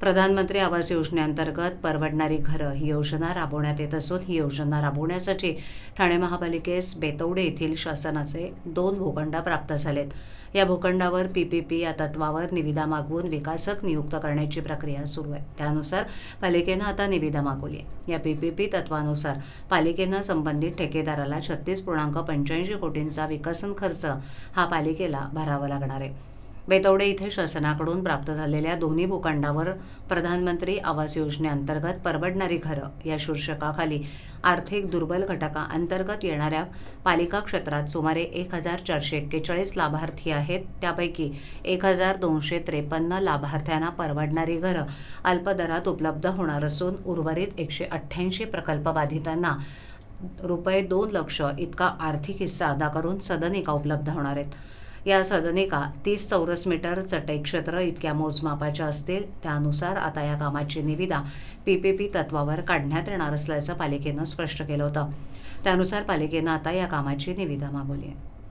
प्रधानमंत्री आवास योजनेअंतर्गत परवडणारी घरं ही योजना राबवण्यात येत असून ही योजना राबवण्यासाठी ठाणे महापालिकेस बेतवडे येथील शासनाचे दोन भूखंड प्राप्त झालेत. या भूखंडावर पीपीपी या तत्वावर निविदा मागवून विकासक नियुक्त करण्याची प्रक्रिया सुरू आहे. त्यानुसार पालिकेनं आता निविदा मागवली आहे या पीपीपी तत्वानुसार पालिकेनं संबंधित ठेकेदाराला छत्तीस पूर्णांक पंच्याऐंशी कोटींचा विकसन खर्च हा पालिकेला भरावा लागणार आहे. बेतवडे इथे शासनाकडून प्राप्त झालेल्या दोन्ही भूखंडावर प्रधानमंत्री आवास योजनेअंतर्गत परवडणारी घरं या शीर्षकाखाली आर्थिक दुर्बल घटकाअंतर्गत येणाऱ्या पालिका क्षेत्रात सुमारे एक हजार चारशे एक्केचाळीस लाभार्थी आहेत. त्यापैकी एक हजार दोनशे त्रेपन्न लाभार्थ्यांना परवडणारी घरं अल्पदरात उपलब्ध होणार असून उर्वरित एकशे अठ्ठ्याऐंशी प्रकल्प बाधितांना रुपये दोन लक्ष इतका आर्थिक हिस्सा अदा करून सदनिका उपलब्ध होणार आहेत. या सदनिका तीस चौरस मीटर चटई क्षेत्र इतक्या मोजमापाच्या असतील त्यानुसार आता या कामाची निविदा पीपीपी तत्वावर काढण्यात येणार असल्याचं पालिकेनं स्पष्ट केलं होतं. त्यानुसार पालिकेनं आता या कामाची निविदा मागवली आहे.